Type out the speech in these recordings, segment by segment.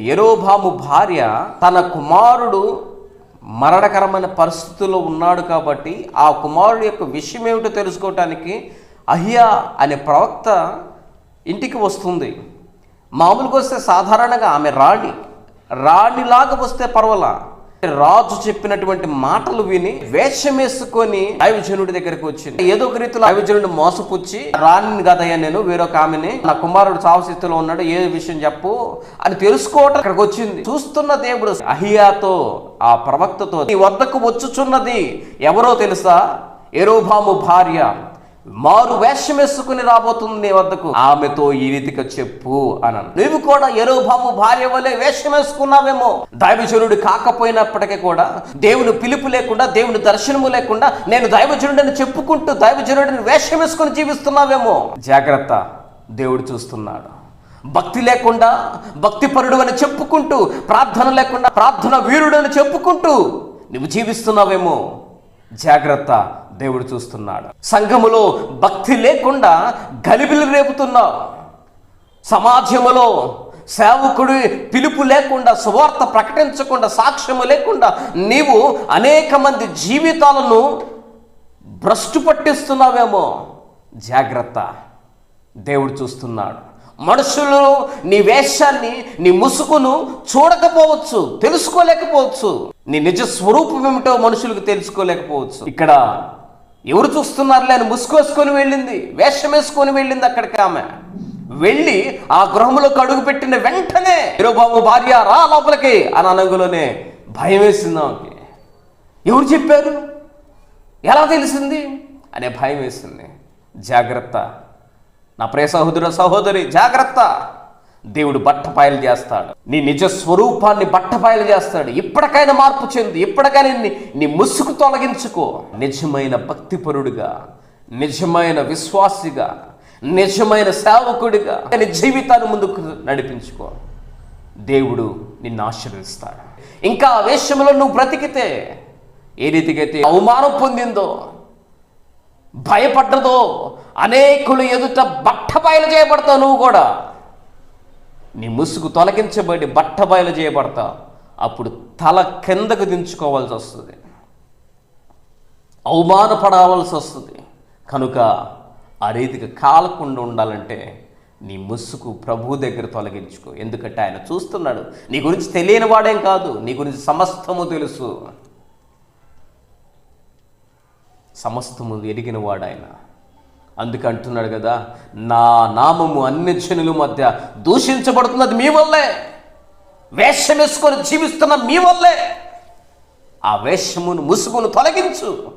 ఎరోబాము భార్య తన కుమారుడు మరణకరమైన పరిస్థితుల్లో ఉన్నాడు కాబట్టి ఆ కుమారుడు యొక్క విషయం ఏమిటో తెలుసుకోవటానికి అహియా అనే ప్రవక్త ఇంటికి వస్తుంది. మామూలుగా వస్తే సాధారణంగా ఆమె రాణి రాణిలాగా వస్తే పర్వాలా? రాజు చెప్పినటువంటి మాటలు విని వేషం వేసుకొని దైవజనుడి దగ్గరికి వచ్చింది. ఏదో ఒక రీతిలో దైవజనుడు మోసపుచ్చి రాణిని కదయ్యా నేను వేరొక ఆమెని నా కుమారుడు చావస్థితిలో ఉన్నాడు ఏ విషయం చెప్పు అని తెలుసుకోవటం అక్కడికి వచ్చింది. చూస్తున్న దేవుడు అహియాతో ఆ ప్రవక్తతో నీ వద్దకు వచ్చుచున్నది ఎవరో తెలుసా? ఎరోభాము భార్య. మారు వేషం వేసుకుని రాబోతుంది నీ వద్దకు. ఆమెతో ఈ రీతిగా చెప్పు అన్నాను నువ్వు కూడా ఎరోభాము భార్య వలె వేషం వేసుకున్నావేమో. దైవజనుడు కాకపోయినప్పటికీ కూడా దేవుని పిలుపు లేకుండా దేవుని దర్శనము లేకుండా నేను దైవజనుడని చెప్పుకుంటూ దైవజనుడిని వేషం వేసుకుని జీవిస్తున్నావేమో. జాగ్రత్త దేవుడు చూస్తున్నాడు. భక్తి లేకుండా భక్తిపరుడు అని చెప్పుకుంటూ ప్రార్థన లేకుండా ప్రార్థన వీరుడు అని చెప్పుకుంటూ నువ్వు జీవిస్తున్నావేమో. జాగ్రత్త దేవుడు చూస్తున్నాడు. సంఘములో భక్తి లేకుండా గలిబిలు రేపుతున్నావు సమాజములో సేవకుడి పిలుపు లేకుండా సువార్త ప్రకటించకుండా సాక్ష్యము లేకుండా నీవు అనేక మంది జీవితాలను భ్రష్టు పట్టిస్తున్నావేమో జాగ్రత్త దేవుడు చూస్తున్నాడు. మనుషులు నీ వేషాన్ని నీ ముసుగును చూడకపోవచ్చు తెలుసుకోలేకపోవచ్చు. నీ నిజ స్వరూపం ఏమిటో మనుషులకు తెలుసుకోలేకపోవచ్చు. ఇక్కడ ఎవరు చూస్తున్నారులే అని ముసుగు వేసుకొని వెళ్ళింది వేషం వేసుకొని వెళ్ళింది అక్కడికి ఆమె. వెళ్ళి ఆ గృహంలోకి అడుగు పెట్టిన వెంటనే బాబు భార్య రా లోపలికి అని అనగులోనే భయం వేసింది ఆమెకి. ఎవరు చెప్పారు? ఎలా తెలిసింది? అనే భయం వేసింది. జాగ్రత్త. నా ప్రియ సహోదరు సహోదరి జాగ్రత్త. దేవుడు బట్టపాయలు చేస్తాడు. నీ నిజ స్వరూపాన్ని బట్టపాయలు చేస్తాడు. ఇప్పటికైనా మార్పు చెంది ఇప్పటికైనా నీ నీ ముసుగు తొలగించుకో. నిజమైన భక్తిపరుడుగా నిజమైన విశ్వాసిగా నిజమైన సేవకుడిగా నీ జీవితాన్ని ముందుకు నడిపించుకో. దేవుడు నిన్ను ఆశీర్వదిస్తాడు. ఇంకా ఆ వేషంలో నువ్వు బ్రతికితే ఏ రీతికైతే అవమానం పొందిందో భయపడ్డదో అనేకులు ఎదుట బట్ట బయలు చేయబడతావు నువ్వు కూడా. నీ ముసుగు తొలగించబడి బట్ట బయలు చేయబడతావు అప్పుడు తల కిందకు దించుకోవాల్సి వస్తుంది. అవమానపడవలసి వస్తుంది. కనుక ఆ రీతికి కాలకుండా ఉండాలంటే నీ ముసుగు ప్రభు దగ్గర తొలగించుకో. ఎందుకంటే ఆయన చూస్తున్నాడు. నీ గురించి తెలియని వాడేం కాదు. నీ గురించి సమస్తము తెలుసు. సమస్తము ఎరిగిన వాడు ఆయన అందుకే అంటున్నాడు కదా నా నామము అన్ని జనుల మధ్య దూషించబడుతున్నది మీ వల్లే. వేషం వేసుకొని జీవిస్తున్న మీ వల్లే. ఆ వేషమును ముసుగును తొలగించు.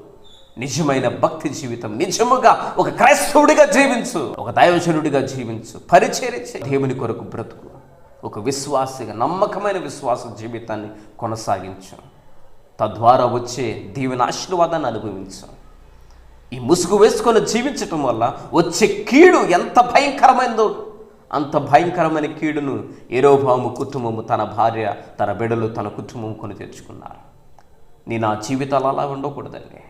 నిజమైన భక్తి జీవితం నిజముగా ఒక క్రైస్తవుడిగా జీవించు. ఒక దైవజనుడిగా జీవించు. పరిచరించే దేవుని కొరకు బ్రతుకు. ఒక విశ్వాసిగా నమ్మకమైన విశ్వాస జీవితాన్ని కొనసాగించు. తద్వారా వచ్చే దీవెన ఆశీర్వాదాన్ని అనుభవించు. ఈ ముసుగు వేసుకొని జీవించటం వల్ల వచ్చే కీడు ఎంత భయంకరమైందో అంత భయంకరమైన కీడును ఏరోభాము కుటుంబము తన భార్య తన బిడలు తన కుటుంబం కొని తెచ్చుకున్నారు. నీ నా జీవితాలు అలా ఉండకూడదండి.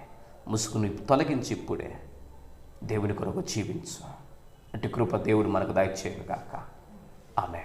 ముసుగుని తొలగించి ఇప్పుడే. దేవుని కొరకు జీవించు. అటు కృప దేవుడు మనకు దయచేయను కాక ఆమె